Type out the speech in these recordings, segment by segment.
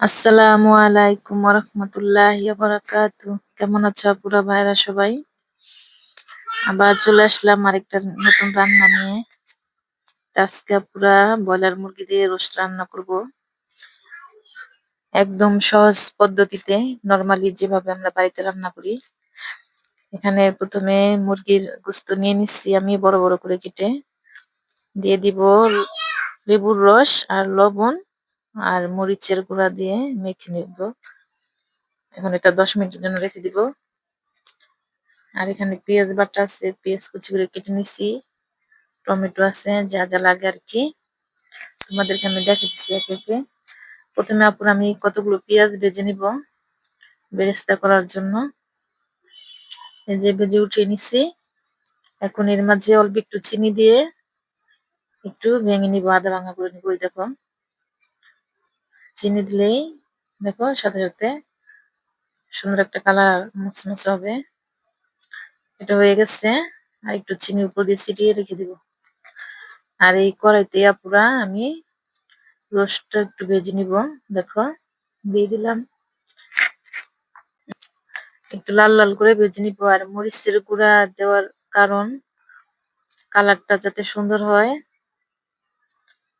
আসসালামু আলাইকুম রহমতুল্লাহ কেমন আছো আপুরা ভাইরা সবাই? আবার চলে আসলাম আরেকটা নতুন রান্না নিয়ে। আজকে পুরা ব্রয়লার মুরগি দিয়ে রোস্ট রান্না করব। একদম সহজ পদ্ধতিতে, নর্মালি যেভাবে আমরা বাড়িতে রান্না করি। এখানে প্রথমে মুরগির গোস্ত নিয়ে নিচ্ছি আমি বড় বড় করে কেটে। দিয়ে দিব লেবুর রস আর লবণ। আর মরিচের গুঁড়া দিয়ে মেখে নিব। এখন এটা দশ মিনিটের জন্য রেখে দিব। আর এখানে পেঁয়াজ বাটা আছে, পেঁয়াজ কুচি করে কেটে নিছি। টমেটো আছে, যা যা লাগে আর কি। তোমাদেরকে আমি দেখে দিচ্ছি একে একে। প্রথমে আপুর আমি কতগুলো পেঁয়াজ ভেজে নিব বেরেস্তা করার জন্য। এই যে ভেজে উঠিয়ে নিছি। এখন এর মাঝে অল্প একটু চিনি দিয়ে একটু ভেঙে নিব, আদা ভাঙা করে নিব। ওই দেখো। চিনি দিলেই দেখো সাথে সাথে সুন্দর একটা কালার মুচমুচে হবে। এটা হয়ে গেছে। আর একটু চিনি উপর দিয়ে ছিটিয়ে রেখে দিব। আর এই কড়াইতে পুরা আমি রোস্টটা একটু ভেজে নিব। দেখো, দিয়ে দিলাম। একটু লাল লাল করে ভেজে নিব। আর মরিচের গুঁড়া দেওয়ার কারণ কালারটা যাতে সুন্দর হয়,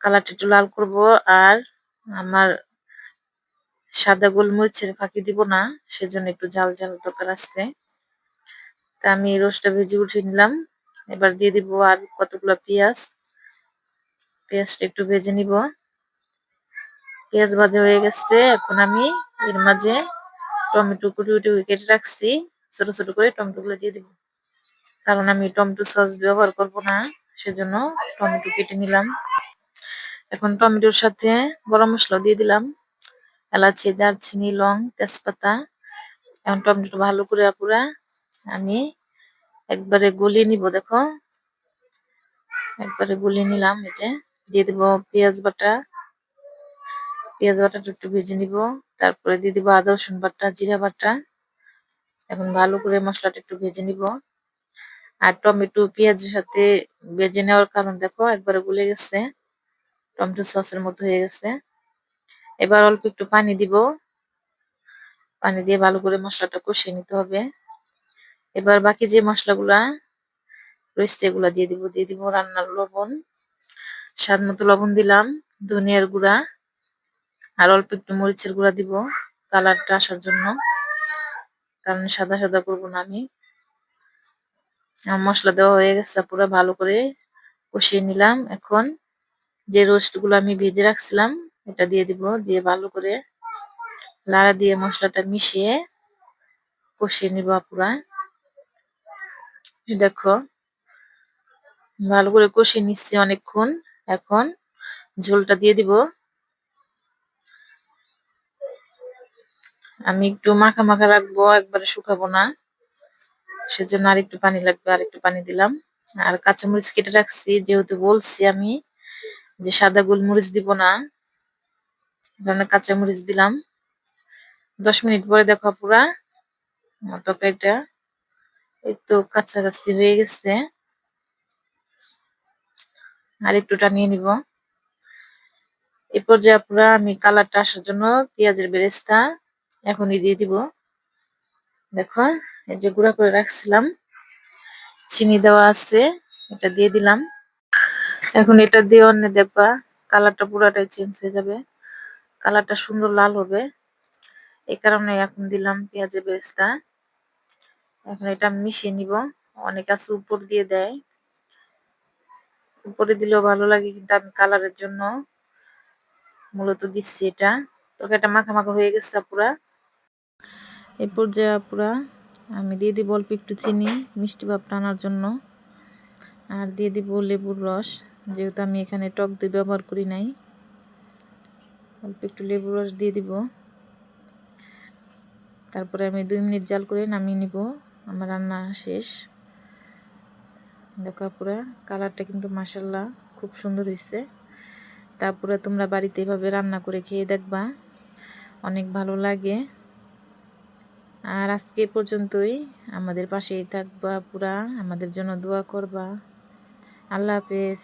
কালারটা একটু লাল করব। আর আমার সাদা গোলমরিচের ফাঁকি দিব না, সেজন্য একটু ঝাল ঝাল দরকার আসছে তা আমি রোস্টটা ভেজে উঠিয়ে নিলাম। এবার দিয়ে দিব আর কতগুলো পেঁয়াজ। পেঁয়াজটা একটু ভেজে নিব। পেঁয়াজ ভাজা হয়ে গেছে। এখন আমি এর মাঝে টমেটো কুটি কুটি কেটে রাখছি। ছোট ছোট করে টমেটো গুলো দিয়ে দিব। কারণ আমি টমেটো সস ব্যবহার করব না, সেজন্য টমেটো কেটে নিলাম। এখন টমেটোর সাথে গরম মশলা দিয়ে দিলাম। এলাচি, দারচিনি, লং, তেজপাতা, এখন টমেটো ভালো করে পুরা আমি একবারে গলিয়ে নিব, দেখো। একবারে গলিয়ে নিলাম, এই দিয়ে দিব পেঁয়াজ বাটা। পেঁয়াজ বাটাটা একটু ভেজে নিব, তারপরে দিয়ে দিব আদা, রসুন বাটা, জিরা বাটা। এখন ভালো করে মশলাটা একটু ভেজে নিব। আর টমেটো, পেঁয়াজের সাথে ভেজে নেওয়ার কারণ দেখো, একবারে গলে গেছে। টমেটো সসের মতো হয়ে গেছে। এবার অল্প একটু পানি দিব। পানি দিয়ে ভালো করে মশলাটা কষিয়ে নিতে হবে। এবার বাকি যে মশলাগুলা রয়েছে এগুলা দিয়ে দিব। দিয়ে দিব রান্নার লবণ। স্বাদ মতো লবণ দিলাম, ধনিয়ার গুঁড়া, আর অল্প একটু মরিচের গুঁড়া দিব কালারটা আসার জন্য। কারণ সাদা সাদা করব না আমি। মশলা দেওয়া হয়ে গেছে, পুরো ভালো করে কষিয়ে নিলাম। এখন যে রোস্টগুলো আমি ভেজে রাখছিলাম এটা দিয়ে দিব, দিয়ে ভালো করে লাড়া দিয়ে মশলাটা মিশিয়ে কষিয়ে নিব পুরা দেখো, ভালো করে কষিয়ে নিচ্ছি অনেকক্ষণ। এখন ঝোলটা দিয়ে দিব। আমি একটু মাখা মাখা রাখব, একবারে শুকাবো না। সেজন্য আর একটু পানি লাগবে আর একটু পানি দিলাম। আর কাঁচামরিচ কেটে রাখছি, যেহেতু বলছি আমি যে সাদা গোলমরিচ দিব না। কারণে কাঁচামরিচ দিলাম। দশ মিনিট পরে দেখো পুরা তরকারিটা তো কাছাকাছি হয়ে গেছে। আর একটু টানিয়ে নিব। এই পর্যায়ে পুরা আমি কালারটা আসার জন্য পেঁয়াজের বেরেস্তা এখনই দিয়ে দিব। দেখো, এই যে গুঁড়া করে রাখছিলাম। চিনি দেওয়া আছে, এটা দিয়ে দিলাম। এখন এটা দিয়ে অন্য দেখবা, কালারটা পুরাটাই চেঞ্জ হয়ে যাবে। কালারটা সুন্দর লাল হবে। এই কারণে এখন দিলাম পেঁয়াজের বেরেস্তা। এখন এটা মিশিয়ে নিব। অনেক আছে, উপর দিয়ে দেয়। উপরে দিলেও ভালো লাগে কিন্তু আমি কালারের জন্য মূলত দিচ্ছি এটা। তরকারিটা মাখা মাখা হয়ে গেছে পুরা এই পর্যায়ে পুরা আমি দিয়ে দিব অল্প একটু চিনি, মিষ্টি ভাব টানার জন্য। আর দিয়ে দিব লেবুর রস, যেহেতু আমি এখানে টক দই ব্যবহার করি নাই। অল্প একটু লেবুর রস দিয়ে দিব। তারপরে আমি দুই মিনিট জাল করে নামিয়ে নিব। আমার রান্না শেষ। দেখা পুরা কালারটা কিন্তু মাসাল্লাহ খুব সুন্দর হয়েছে তারপরে তোমরা বাড়িতে এভাবে রান্না করে খেয়ে দেখবা। অনেক ভালো লাগে। আর আজকে পর্যন্তই আমাদের পাশেই থাকবা পুরা আমাদের জন্য দোয়া করবা। আল্লাহ হাফেজ।